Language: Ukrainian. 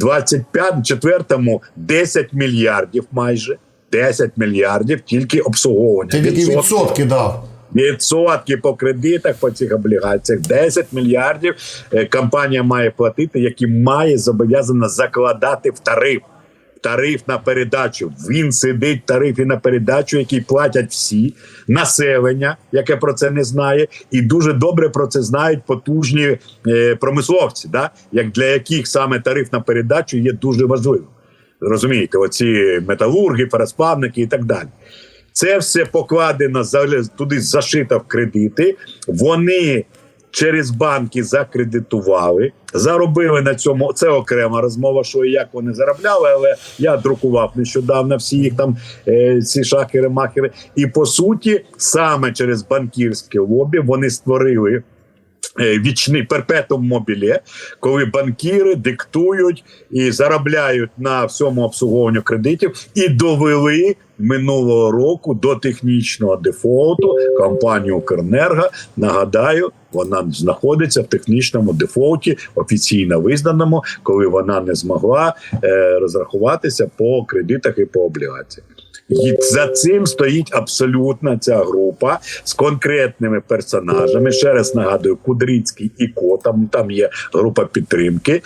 24-му 10 мільярдів майже. 10 мільярдів тільки обслуговування. Ти Відсотки. відсотки дав. Відсотки по кредитах по цих облігаціях 10 мільярдів е, компанія має платити, які має зобов'язана закладати в тариф. Тариф на передачу. Він сидить в тарифі на передачу, який платять всі населення, яке про це не знає, і дуже добре про це знають потужні е, промисловці, да? як для яких саме тариф на передачу є дуже важливим. Розумієте, оці металурги, феросплавники і так далі. Це все покладено туди зашито в кредити. Вони через банки закредитували, заробили на цьому. Це окрема розмова, що і як вони заробляли. Але я друкував нещодавно всі їх там е, ці шахери, махери. І по суті, саме через банківське лобі вони створили. Е, Вічний перпетум мобіле, коли банкіри диктують і заробляють на всьому обслуговуванню кредитів, і довели минулого року до технічного дефолту компанію Укренерго. Нагадаю, вона знаходиться в технічному дефолті, офіційно визнаному, коли вона не змогла е, розрахуватися по кредитах і по облігаціях. І за цим стоїть абсолютно ця група з конкретними персонажами. Ще раз нагадую, Кудрицький і Ко, там, там є група підтримки.